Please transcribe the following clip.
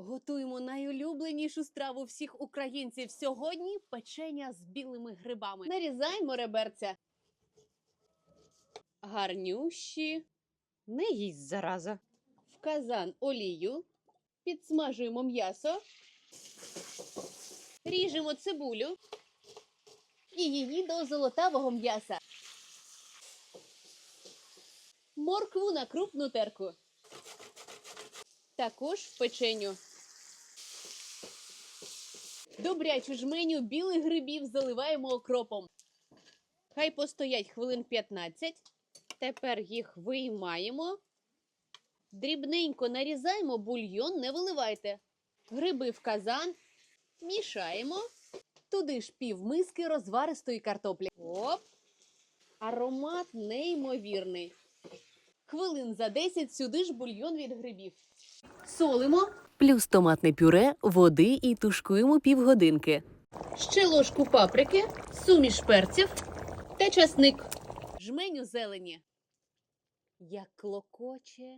Готуємо найулюбленішу страву всіх українців сьогодні печення з білими грибами. Нарізаємо реберця. Гарнющі. Не їсть зараза. В казан олію. Підсмажуємо м'ясо. Ріжемо цибулю. І її до золотавого м'яса. Моркву на крупну терку. Також в печеню. Добрячу жменю білих грибів заливаємо окропом. Хай постоять хвилин 15. Тепер їх виймаємо. Дрібненько нарізаємо, бульйон не виливайте. Гриби в казан. Мішаємо. Туди ж пів миски розваристої картоплі. Оп! Аромат неймовірний. Хвилин за 10 сюди ж бульйон від грибів. Солимо. плюс томатне пюре, води і тушкуємо півгодинки. Ще ложку паприки, суміш перців та часник. Жменю зелені. Як клокоче.